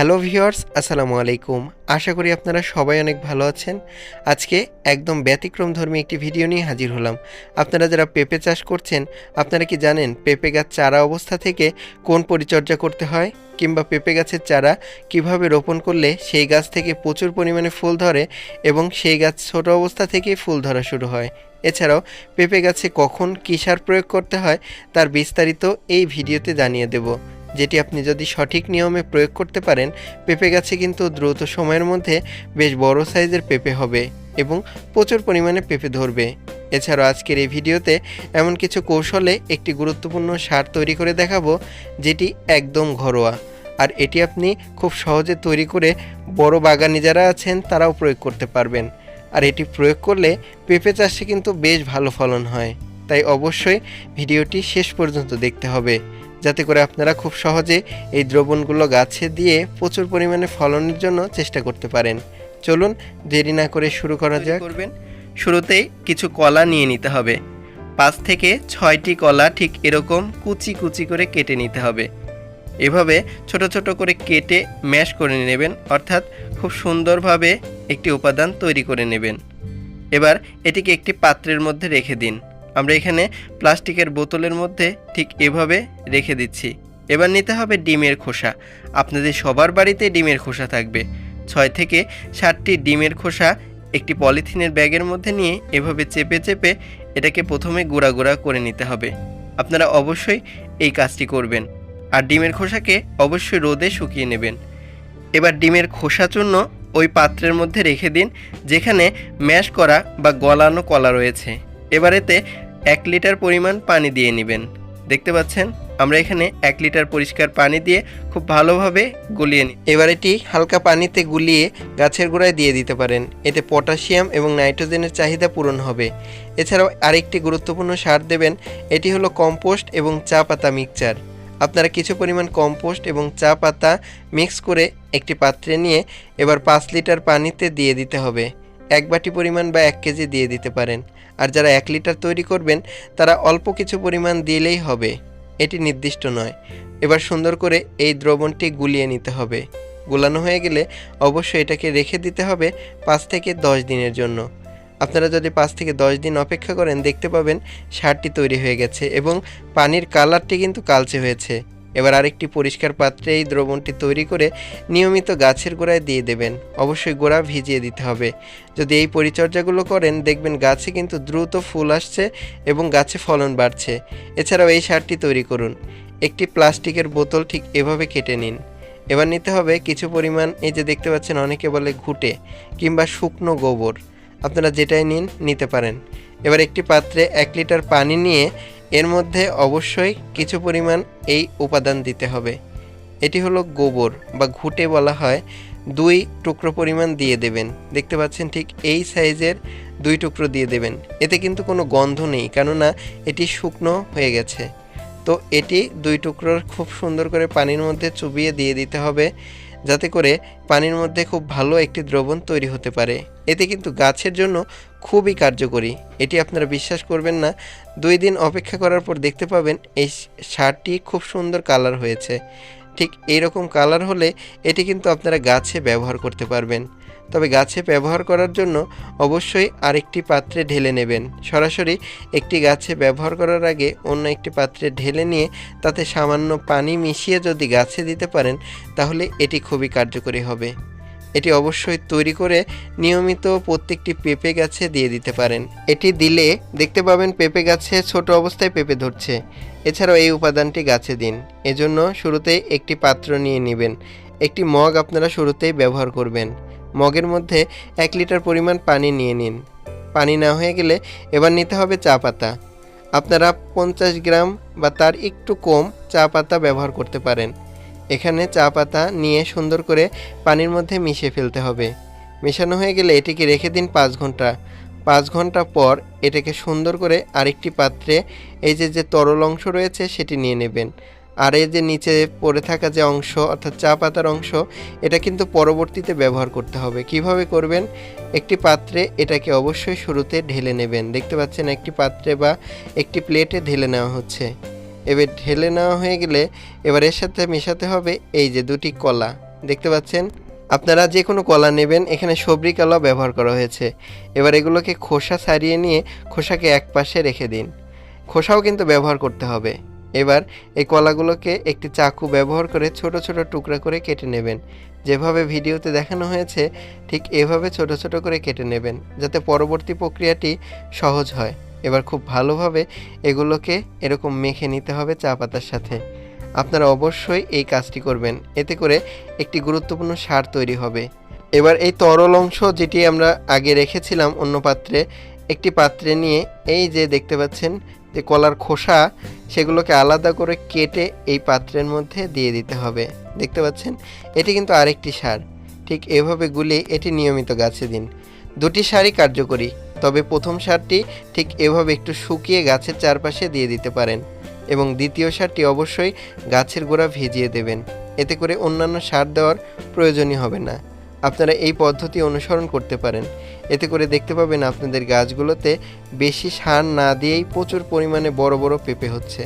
Hello viewers, আসসালামু আলাইকুম। আশা করি আপনারা সবাই অনেক ভালো আছেন। আজকে একদম ব্যতিক্রম ধর্মী একটি ভিডিও নিয়ে হাজির হলাম। আপনারা যারা পেঁপে চাষ করছেন, আপনারা কি জানেন পেঁপে গাছ চারা অবস্থা থেকে কোন পরিচর্যা করতে হয়? কিংবা পেঁপে গাছের চারা কীভাবে রোপণ করলে সেই গাছ থেকে প্রচুর পরিমাণে ফুল ধরে এবং সেই গাছ ছোট অবস্থা থেকেই ফুল ধরা শুরু হয়? এছাড়াও, পেঁপে গাছে কখন কী সার প্রয়োগ করতে হয় তার বিস্তারিত এই ভিডিওতে জানিয়ে দেব। যেটি আপনি যদি সঠিক নিয়মে প্রয়োগ করতে পারেন, পেঁপে গাছে কিন্তু দ্রুত সময়ের মধ্যে বেশ বড় সাইজের পেঁপে হবে এবং প্রচুর পরিমাণে পেঁপে ধরবে। এছাড়াও আজকের এই ভিডিওতে এমন কিছু কৌশলে একটি গুরুত্বপূর্ণ সার তৈরি করে দেখাবো, যেটি একদম ঘরোয়া। আর এটি আপনি খুব সহজে তৈরি করে বড় বাগানি যারা আছেন, তারাও প্রয়োগ করতে পারবেন। আর এটি প্রয়োগ করলে পেঁপে চাষে কিন্তু বেশ ভালো ফলন হয়। তাই অবশ্যই ভিডিওটি শেষ পর্যন্ত দেখতে হবে। যাতে করে আপনারা খুব সহজে এই দ্রবণগুলো গাছে দিয়ে প্রচুর পরিমাণে ফলনের জন্য চেষ্টা করতে পারেন। চলুন দেরি না করে শুরু করা যাক। করবেন। শুরুতেই কিছু কলা নিয়ে নিতে হবে। পাঁচ থেকে ছয়টি কলা ঠিক এরকম কুচি কুচি করে কেটে নিতে হবে। এভাবে ছোট ছোট করে কেটে ম্যাশ করে নেবেন অর্থাৎ খুব সুন্দরভাবে একটি উপাদান তৈরি করে নেবেন। এবার এটিকে একটি পাত্রের মধ্যে রেখে দিন। আমরা এখানে প্লাস্টিকের বোতলের মধ্যে ঠিক এভাবে রেখে দিচ্ছি। এবার নিতে হবে ডিমের খোসা। আপনাদের সবার বাড়িতে ডিমের খোসা থাকবে। ছয় থেকে সাতটি ডিমের খোসা একটি পলিথিনের ব্যাগের মধ্যে নিয়ে এভাবে চেপে চেপে এটাকে প্রথমে গুঁড়া গুঁড়া করে নিতে হবে। আপনারা অবশ্যই এই কাজটি করবেন। আর ডিমের খোসাকে অবশ্যই রোদে শুকিয়ে নেবেন। এবার ডিমের খোসা চূর্ণ ওই পাত্রের মধ্যে রেখে দিন, যেখানে ম্যাশ করা বা গলানো কলা রয়েছে। এবার এতে এক লিটার পরিমাণ পানি দিয়ে নেবেন। দেখতে পাচ্ছেন, আমরা এখানে এক লিটার পরিষ্কার পানি দিয়ে খুব ভালোভাবে গুলিয়ে নিই এবার এটি হালকা পানিতে গুলিয়ে গাছের গোড়ায় দিয়ে দিতে পারেন। এতে পটাশিয়াম এবং নাইট্রোজেনের চাহিদা পূরণ হবে। এছাড়াও আরেকটি গুরুত্বপূর্ণ সার দেবেন, এটি হলো কম্পোস্ট এবং চা পাতা মিক্সচার। আপনারা কিছু পরিমাণ কম্পোস্ট এবং চা পাতা মিক্স করে একটি পাত্রে নিয়ে এবার পাঁচ লিটার পানিতে দিয়ে দিতে হবে। এক বাটি পরিমাণ বা এক কেজি দিয়ে দিতে পারেন। আর যারা এক লিটার তৈরি করবেন, তারা অল্প কিছু পরিমাণ দিলেই হবে। এটি নির্দিষ্ট নয়। এবার সুন্দর করে এই দ্রবণটি গুলিয়ে নিতে হবে। গুলানো হয়ে গেলে অবশ্যই এটাকে রেখে দিতে হবে পাঁচ থেকে দশ দিনের জন্য। আপনারা যদি পাঁচ থেকে দশ দিন অপেক্ষা করেন, দেখতে পাবেন সারটি তৈরি হয়ে গেছে এবং পানির কালারটি কিন্তু কালচে হয়েছে। এবার আরেকটি পরিষ্কার পাত্রে এই দ্রবণটি তৈরি করে নিয়মিত গাছের গোড়ায় দিয়ে দেবেন। অবশ্যই গোড়া ভিজিয়ে দিতে হবে। যদি এই পরিচর্যাগুলো করেন, দেখবেন গাছে কিন্তু দ্রুত ফুল আসছে এবং গাছে ফলন বাড়ছে। এছাড়াও এই সারটি তৈরি করুন। একটি প্লাস্টিকের বোতল ঠিক এভাবে কেটে নিন। এবার নিতে হবে কিছু পরিমাণ এই যে দেখতে পাচ্ছেন, অনেকে বলে ঘুটে কিংবা শুকনো গোবর। আপনারা যেটাই নিন, নিতে পারেন। এবার একটি পাত্রে এক লিটার পানি নিয়ে এর মধ্যে অবশ্যই কিছু পরিমাণ এই উপাদান দিতে হবে। এটি হলো গোবর বা ঘুটে বলা হয়। দুই টুকরো পরিমাণ দিয়ে দেবেন। দেখতে পাচ্ছেন ঠিক এই সাইজের দুই টুকরো দিয়ে দেবেন। এতে কিন্তু কোনো গন্ধ নেই, কেননা এটি শুকনো হয়ে গেছে। তো এটি দুই টুকরোর খুব সুন্দর করে পানির মধ্যে চুবিয়ে দিয়ে দিতে হবে, যাতে করে পানির মধ্যে খুব ভালো একটি দ্রবণ তৈরি হতে পারে। এতে কিন্তু গাছের জন্য খুবই কার্যকরী। এটি আপনারা বিশ্বাস করবেন না, দুই দিন অপেক্ষা করার পর দেখতে পাবেন এই শার্টটি খুব সুন্দর কালার হয়েছে। ঠিক এইরকম কালার হলে এটি কিন্তু আপনারা গাছে ব্যবহার করতে পারবেন। তবে গাছে ব্যবহার করার জন্য অবশ্যই আরেকটি পাত্রে ঢেলে নেবেন। সরাসরি একটি গাছে ব্যবহার করার আগে অন্য একটি পাত্রে ঢেলে নিয়ে তাতে সামান্য পানি মিশিয়ে যদি গাছে দিতে পারেন, তাহলে এটি খুবই কার্যকরী হবে। এটি অবশ্যই তৈরি করে নিয়মিত প্রত্যেকটি পেঁপে গাছে দিয়ে দিতে পারেন। এটি দিলে দেখতে পাবেন পেঁপে গাছে ছোট অবস্থায় পেঁপে ধরছে। এছাড়াও এই উপাদানটি গাছে দিন। এজন্য শুরুতেই একটি পাত্র নিয়ে নেবেন। একটি মগ আপনারা শুরুতেই ব্যবহার করবেন। মগের মধ্যে এক লিটার পরিমাণ পানি নিয়ে নিন। পানি না হয়ে গেলে এবার নিতে হবে চা পাতা। আপনারা পঞ্চাশ গ্রাম বা তার একটু কম চা পাতা ব্যবহার করতে পারেন। এখানে চা পাতা নিয়ে সুন্দর করে পানির মধ্যে মিশিয়ে ফেলতে হবে। মেশানো হয়ে গেলে এটিকে রেখে দিন পাঁচ ঘণ্টা। পাঁচ ঘণ্টা পর এটাকে সুন্দর করে আরেকটি পাত্রে এই যে যে তরল অংশ রয়েছে সেটি নিয়ে নেবেন। আর এই যে নিচে পড়ে থাকা যে অংশ, অর্থাৎ চা পাতার অংশ, এটা কিন্তু পরবর্তীতে ব্যবহার করতে হবে। কীভাবে করবেন? একটি পাত্রে এটাকে অবশ্যই শুরুতে ঢেলে নেবেন। দেখতে পাচ্ছেন একটি পাত্রে বা একটি প্লেটে ঢেলে নেওয়া হচ্ছে। এবার ঢেলে নেওয়া হয়ে গেলে এবার এর সাথে মেশাতে হবে এই যে দুটি কলা। দেখতে পাচ্ছেন? আপনারা যে কোনো কলা নেবেন, এখানে সবরি কলা ব্যবহার করা হয়েছে। এবার এগুলোকে খোসা ছাড়িয়ে নিয়ে খোসাকে এক পাশে রেখে দিন। খোসাও কিন্তু ব্যবহার করতে হবে। এবার এই কলাগুলোকে একটি চাকু ব্যবহার করে ছোট ছোট টুকরা করে কেটে নেবেন। যেভাবে ভিডিওতে দেখানো হয়েছে, ঠিক এভাবে ছোট ছোট করে কেটে নেবেন, যাতে পরবর্তী প্রক্রিয়াটি সহজ হয়। এবার খুব ভালোভাবে এগুলোকে এরকম মেখে নিতে হবে চা পাতার সাথে। আপনারা অবশ্যই এই কাজটি করবেন। এতে করে একটি গুরুত্বপূর্ণ সার তৈরি হবে। এবার এই তরল অংশ যেটি আমরা আগে রেখেছিলাম অন্য পাত্রে, একটি পাত্রে নিয়ে এই যে দেখতে পাচ্ছেন যে কলার খোসা, সেগুলোকে আলাদা করে কেটে এই পাত্রের মধ্যে দিয়ে দিতে হবে। দেখতে পাচ্ছেন? এটি কিন্তু আরেকটি সার। ঠিক এভাবে গুলে এটি নিয়মিত গাছে দিন। দুটি সারই কার্যকরী। তবে প্রথম সারটি ঠিক এভাবে একটু শুকিয়ে গাছের চারপাশে দিয়ে দিতে পারেন এবং দ্বিতীয় সারটি অবশ্যই গাছের গোড়া ভিজিয়ে দেবেন। এতে করে অন্যান্য সার দেওয়ার প্রয়োজনই হবে না। আপনারা এই পদ্ধতি অনুসরণ করতে পারেন। এতে করে দেখতে পাবেন আপনাদের গাছগুলোতে বেশি সার না দিয়েই প্রচুর পরিমাণে বড় বড় পেঁপে হচ্ছে।